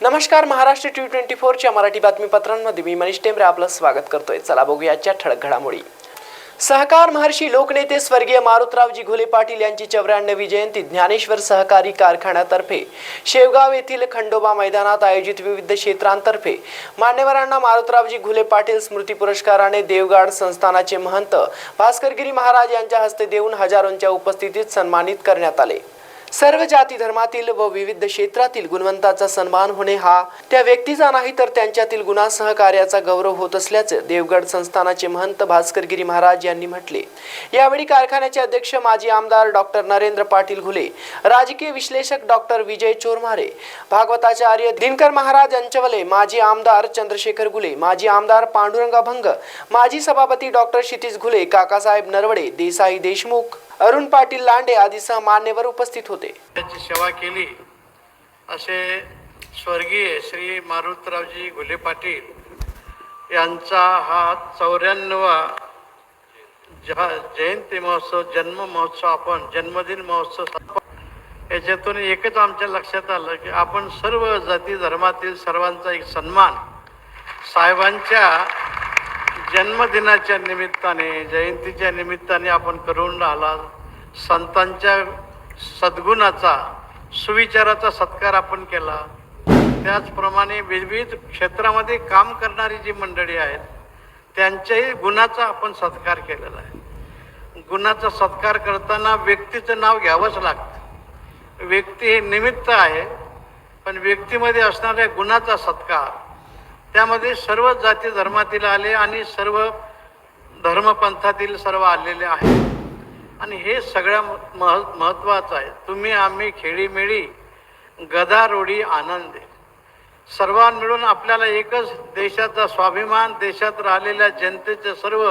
नमस्कार Maharashtra T twenty फोरच्या मराठी बातमीपत्रांमध्ये मी मनीष टेंबरे आपलं स्वागत करतोय. चला बघूयाच्या ठळक घडामोडी. सहकार महर्षी लोकनेते स्वर्गीय मारुतरावजी घुले पाटील यांची चौऱ्याण्णवी जयंती ज्ञानेश्वर सहकारी कारखान्यातर्फे. शेवगाव येथील खंडोबा मैदानात आयोजित विविध क्षेत्रांतर्फे. मान्यवरांना मारुतरावजी घुले पाटील स्मृती पुरस्काराने देवगाड संस्थानाचे महंत भास्करगिरी महाराज यांच्या हस्ते देऊन हजारोंच्या उपस्थितीत सन्मानित करण्यात आले. सर्व जाती धर्मातील व विविध क्षेत्रातील गुणवंताचा सन्मान होणे हा त्या व्यक्तीचा नाही तर त्यांच्यातील गुणा सहकार्याचा गौरव होत असल्याचे देवगड संस्थानाचे महंत भास्करगिरी महाराज यांनी म्हटले. यावेळी कारखान्याचे अध्यक्ष माजी आमदार डॉक्टर नरेंद्र पाटील घुले राजकीय विश्लेषक डॉक्टर विजय चोरमारे भागवताचार्य दिनकर महाराज यांच्यावले माजी आमदार चंद्रशेखर घुले माजी आमदार पांडुरंगा भंग माजी सभापती डॉक्टर क्षितिज घुले काकासाहेब नरवडे देसाई देशमुख अरुण पाटील लांडे आदीसह मान्यवर उपस्थित होते. त्यांची सेवा केली. असे स्वर्गीय श्री मारुतरावजी घुले पाटील यांचा हा चौऱ्याण्णवा जयंती महोत्सव जन्म महोत्सव आपण जन्मदिन महोत्सव याच्यातून एकच आमच्या लक्षात आलं की आपण सर्व जाती धर्मातील सर्वांचा एक सन्मान साहेबांच्या जन्मदिनाच्या निमित्ताने जयंतीच्या निमित्ताने आपण करून राहिला. संतांच्या सद्गुणाचा सुविचाराचा सत्कार आपण केला. त्याचप्रमाणे विविध क्षेत्रामध्ये काम करणारी जी मंडळी आहेत त्यांच्याही गुणाचा आपण सत्कार केलेला आहे. गुणाचा सत्कार करताना व्यक्तीचं नाव घ्यावंच लागतं. व्यक्ती हे निमित्त आहे पण व्यक्तीमध्ये असणाऱ्या गुणाचा सत्कार त्यामध्ये सर्व जाती धर्मातील आले आणि सर्व धर्मपंथातील सर्व आलेले आहेत. आणि हे सगळ्या मह महत्त्वाचं आहे. तुम्ही आम्ही खेळीमेळी गदारोडी आनंदे. सर्वां मिळून आपल्याला एकच देशाचा स्वाभिमान देशात राहिलेल्या जनतेचे सर्व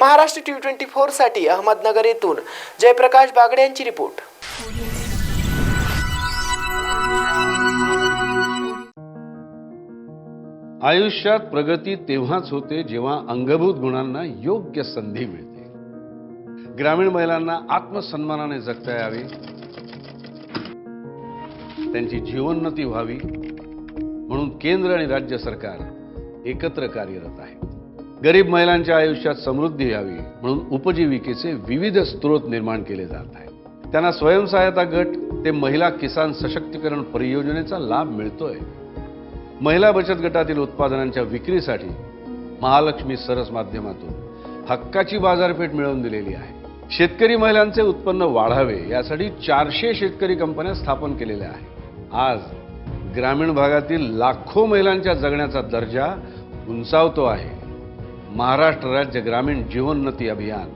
महाराष्ट्र टी ट्वेंटी फोरसाठी अहमदनगर येथून जयप्रकाश बागडे यांची रिपोर्ट. आयुष्यात प्रगती तेव्हाच होते जेव्हा अंगभूत गुणांना योग्य संधी मिळते. ग्रामीण महिलांना आत्मसन्मानाने जगता यावे. त्यांची जीवोन्नती व्हावी. म्हणून केंद्र आणि राज्य सरकार एकत्र कार्यरत आहे. गरीब महिलांच्या आयुष्यात समृद्धी यावी. म्हणून उपजीविकेचे विविध स्रोत निर्माण केले जात आहेत. त्यांना स्वयंसहायता गट ते महिला किसान सशक्तीकरण परियोजनेचा लाभ मिळतोय. महिला बचत गटातील उत्पादनांच्या विक्रीसाठी महालक्ष्मी सरस माध्यमातून हक्काची बाजारपेठ मिळवून दिलेली आहे. शेतकरी महिलांचे उत्पन्न वाढावे यासाठी चारशे शेतकरी कंपन्या स्थापन केलेल्या आहेत. आज ग्रामीण भागातील लाखो महिलांच्या जगण्याचा दर्जा उंचावतो आहे. महाराष्ट्र राज्य ग्रामीण जीवोन्नती अभियान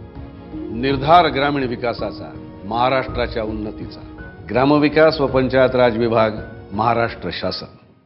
निर्धार ग्रामीण विकासाचा महाराष्ट्राच्या उन्नतीचा. ग्रामविकास व पंचायत राज विभाग महाराष्ट्र शासन.